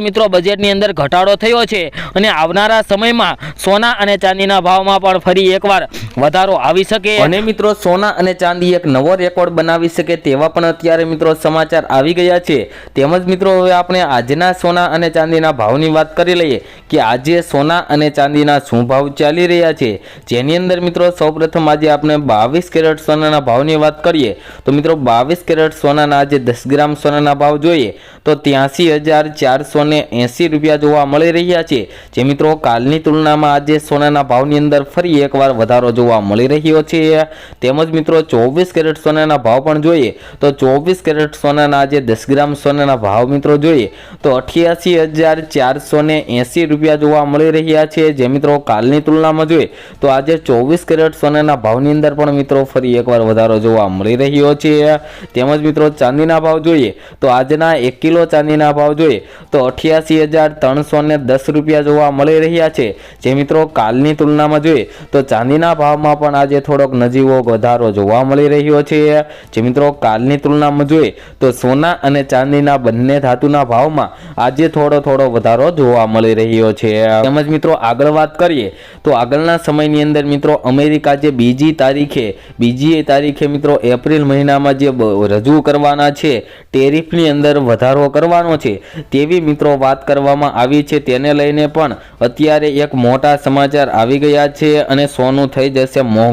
મિત્રો બજેટની અંદર ઘટાડો થયો છે. અને આવનારા સમયમાં સોના અને ચાંદીના ભાવમાં પણ ફરી એકવાર વધારો આવી શકે. અને મિત્રો, સોના અને ચાંદી એક નવો રેકોર્ડ બનાવી શકે તેવા પણ અત્યારે મિત્રો સમાચાર આવી ગયા છે. તેમજ મિત્રો, હવે આપણે આજના સોના અને ચાંદીના ભાવની વાત કરી લઈએ કે આજે સોના અને ચાંદીના શું ભાવ ચાલી રહ્યા છે. જેની અંદર મિત્રો, સૌપ્રથમ આજે આપણે બાવીસ કેરેટ સોનાના ભાવની વાત કરીએ. તો મિત્રો, બાવીસ કેરેટ સોનાના આજે દસ ગ્રામ સોનાના ભાવ જોઈએ. તો ત્યાંસી હજાર ચારસો ને એંસી રૂપિયા જોવા મળી રહ્યા છે. જે મિત્રો, કાલની તુલનામાં આજે સોનાના ભાવની અંદર ફરી એકવાર વધારો જોવા મળી રહ્યો છે. તેમજ મિત્રો, ચોવીસ કેરેટ સોનાના ભાવ પણ જોઈએ. તો ચોવીસ કેરેટ સોનાના આજે દસ ગ્રામ સોનાના ભાવ મિત્રો જોઈએ, તો અઠ્યાસી હજાર ચારસો ને રૂપિયા જોવા મળી રહ્યા છે. જે મિત્રો કાલની તુલનામાં જોઈએ, તો આજે ચોવીસ કેરેટ સોનાના ભાવની અંદર પણ મિત્રો ફરી એકવાર વધારો જોવા મળી રહ્યો છે. તેમજ મિત્રો, ચાંદીના ભાવ જોઈએ, તો આજના એક કિલો ચાંદીના ભાવ જોઈએ, તો અઠ્યાસી હજાર ત્રણસો દસ રૂપિયા જોવા મળી રહ્યા છે. જે મિત્રો કાલની તુલનામાં જોઈએ, તો ચાંદીના ભાવમાં પણ આજે થોડોક નજીવો વધારો જોવા મળી રહ્યો છે. જે મિત્રો કાલની તુલનામાં જોઈએ તો સોના અને ચાંદીના બંને ધાતુના ભાવમાં આજે થોડો થોડો વધારો જોવા મળી રહ્યો છે. તેમજ મિત્રો આગળ વાત કરીએ તો આગળના સમયની અંદર મિત્રો અમેરિકા જે બીજી તારીખે બીજી તારીખે મિત્રો એપ્રિલ મહિનામાં જે રજૂ કરવાના છે, ટેરિફની અંદર વધારો કરવાનો છે, તેવી મિત્રો વાત કરવામાં આવી છે. તેને લઈને પણ અત્યારે એક મોટા સમાચાર આવી ગયા છે અને સોનું થઈ જશે મોંઘું